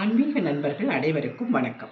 ஆன்மீக நண்பர்கள் அனைவருக்கும் வணக்கம்.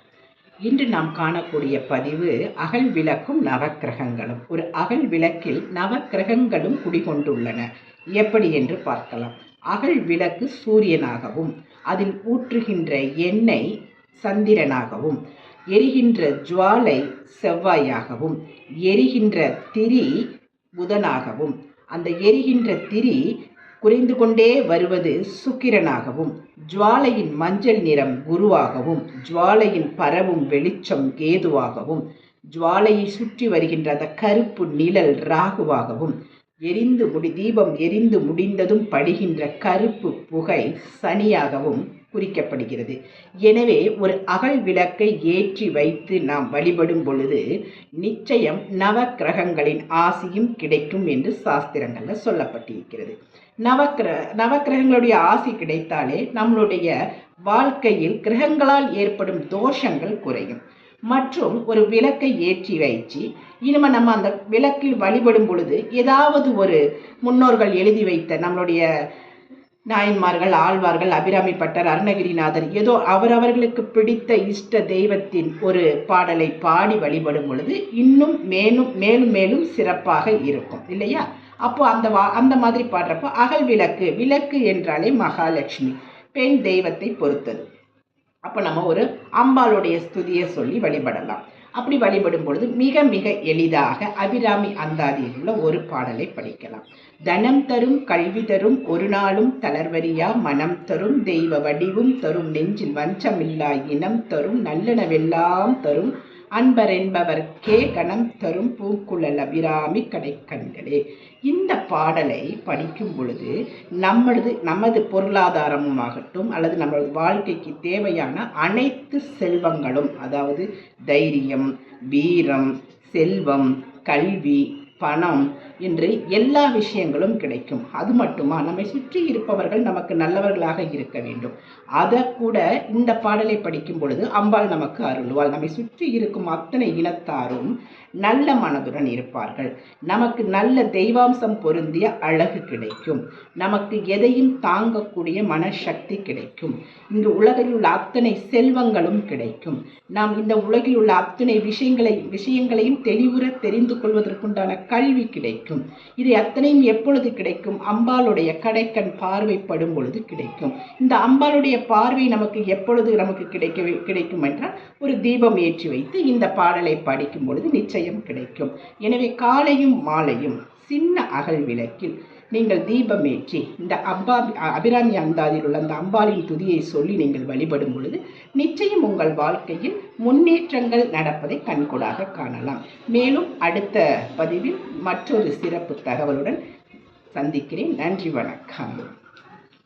இன்று நாம் காணக்கூடிய பதிவு அகல் விளக்கும் நவக்கிரகங்களும். ஒரு அகல் விளக்கில் நவக்கிரகங்களும் குடிகொண்டுள்ளன. எப்படி என்று பார்க்கலாம். அகல் விளக்கு சூரியனாகவும் அதில் ஊற்றுகின்ற எண்ணெய் சந்திரனாகவும் எரிகின்ற ஜுவாலை செவ்வாயாகவும் எரிகின்ற திரி புதனாகவும். அந்த எரிகின்ற திரி குறைந்து கொண்டே வருவது சுக்கிரனாகவும் ஜுவாலையின் மஞ்சள் நிறம் குருவாகவும் ஜுவாலையின் பரவும் வெளிச்சம் கேதுவாகவும் ஜுவாலையை சுற்றி வருகின்ற அந்த கருப்பு நிழல் ராகுவாகவும் எரிந்து முடி தீபம் எரிந்து முடிந்ததும் படுகின்ற கருப்பு புகை சனியாகவும் குறிக்கப்படுகிறது. எனவே ஒரு அகல் விளக்கை ஏற்றி வைத்து நாம் வழிபடும் பொழுது நிச்சயம் நவக்கிரகங்களின் ஆசியும் கிடைக்கும் என்று சாஸ்திரங்களில் சொல்லப்பட்டிருக்கிறது. நவக்கிர நவக்கிரகங்களுடைய ஆசி கிடைத்தாலே நம்மளுடைய வாழ்க்கையில் கிரகங்களால் ஏற்படும் தோஷங்கள் குறையும். மற்றும் ஒரு விளக்கை ஏற்றி வைத்து இனிமே நம்ம அந்த விளக்கில் வழிபடும் பொழுது ஏதாவது ஒரு முன்னோர்கள் எழுதி வைத்த நம்மளுடைய நாயன்மார்கள் ஆழ்வார்கள் அபிராமி பட்டர் அருணகிரிநாதர் ஏதோ அவரவர்களுக்கு பிடித்த இஷ்ட தெய்வத்தின் ஒரு பாடலை பாடி வழிபடும் பொழுது இன்னும் மேலும் மேலும் மேலும் சிறப்பாக இருக்கும் இல்லையா? அப்போ அந்த வா அந்த மாதிரி பாடுறப்போ அகல் விளக்கு விளக்கு என்றாலே மகாலட்சுமி பெண் தெய்வத்தை பொறுத்தது. அப்போ நம்ம ஒரு அம்பாளுடைய ஸ்துதியை சொல்லி வழிபடலாம். அப்படி வழிபடும் பொழுது மிக மிக எளிதாக அபிராமி அந்தாதியில் உள்ள ஒரு பாடலை படிக்கலாம். தனம் தரும் கல்வி தரும் ஒரு நாளும் தளர்வரியா மனம் தரும் தெய்வ வடிவும் தரும் நெஞ்சில் வஞ்சமில்லா இனம் தரும் நல்லனவெல்லாம் தரும் அன்பர் என்பவர்க்கே கணம் தரும் பூக்குழல் அபிராமி கடைக்கண்களே. இந்த பாடலை படிக்கும் பொழுது நம்மளது நமது பொருளாதாரமும் ஆகட்டும் அல்லது நம்மளது வாழ்க்கைக்கு தேவையான அனைத்து செல்வங்களும் அதாவது தைரியம் வீரம் செல்வம் கல்வி பணம் என்று எல்லா விஷயங்களும் கிடைக்கும். அது மட்டுமா? நம்மை சுற்றி இருப்பவர்கள் நமக்கு நல்லவர்களாக இருக்க வேண்டும். அதை கூட இந்த பாடலை படிக்கும் பொழுது அம்பாள் நமக்கு அருள்வாள். நம்மை சுற்றி இருக்கும் அத்தனை இனத்தாரும் நல்ல மனதுடன் இருப்பார்கள். நமக்கு நல்ல தெய்வாம்சம் பொருந்திய அழகு கிடைக்கும். நமக்கு எதையும் தாங்கக்கூடிய மனசக்தி கிடைக்கும். இங்கு உலகில் உள்ள அத்தனை செல்வங்களும் கிடைக்கும். நாம் இந்த உலகில் உள்ள அத்தனை விஷயங்களை விஷயங்களையும் தெளிவுற தெரிந்து கொள்வதற்குண்டான கல்வி கிடைக்கும். இது அத்தனையும் எப்பொழுது கிடைக்கும்? அம்பாளுடைய கடைக்கண் பார்வைப்படும் பொழுது கிடைக்கும். இந்த அம்பாளுடைய பார்வை நமக்கு எப்பொழுது நமக்கு கிடைக்க கிடைக்கும் என்றால் ஒரு தீபம் ஏற்றி வைத்து இந்த பாடலை படிக்கும் பொழுது நிச்சயம் கிடைக்கும். எனவே காலையும் மாலையும் சின்ன அகல் விளக்கில் நீங்கள் தீபம் ஏற்றி இந்த அம்பா அபிராமி அந்தாதில் உள்ள அந்த அம்பாளின் துதியை சொல்லி நீங்கள் வழிபடும் பொழுது நிச்சயம் உங்கள் வாழ்க்கையில் முன்னேற்றங்கள் நடப்பதை கண்கூடாக காணலாம். மேலும் அடுத்த பதிவில் மற்றொரு சிறப்பு தகவலுடன் சந்திக்கிறேன். நன்றி வணக்கம்.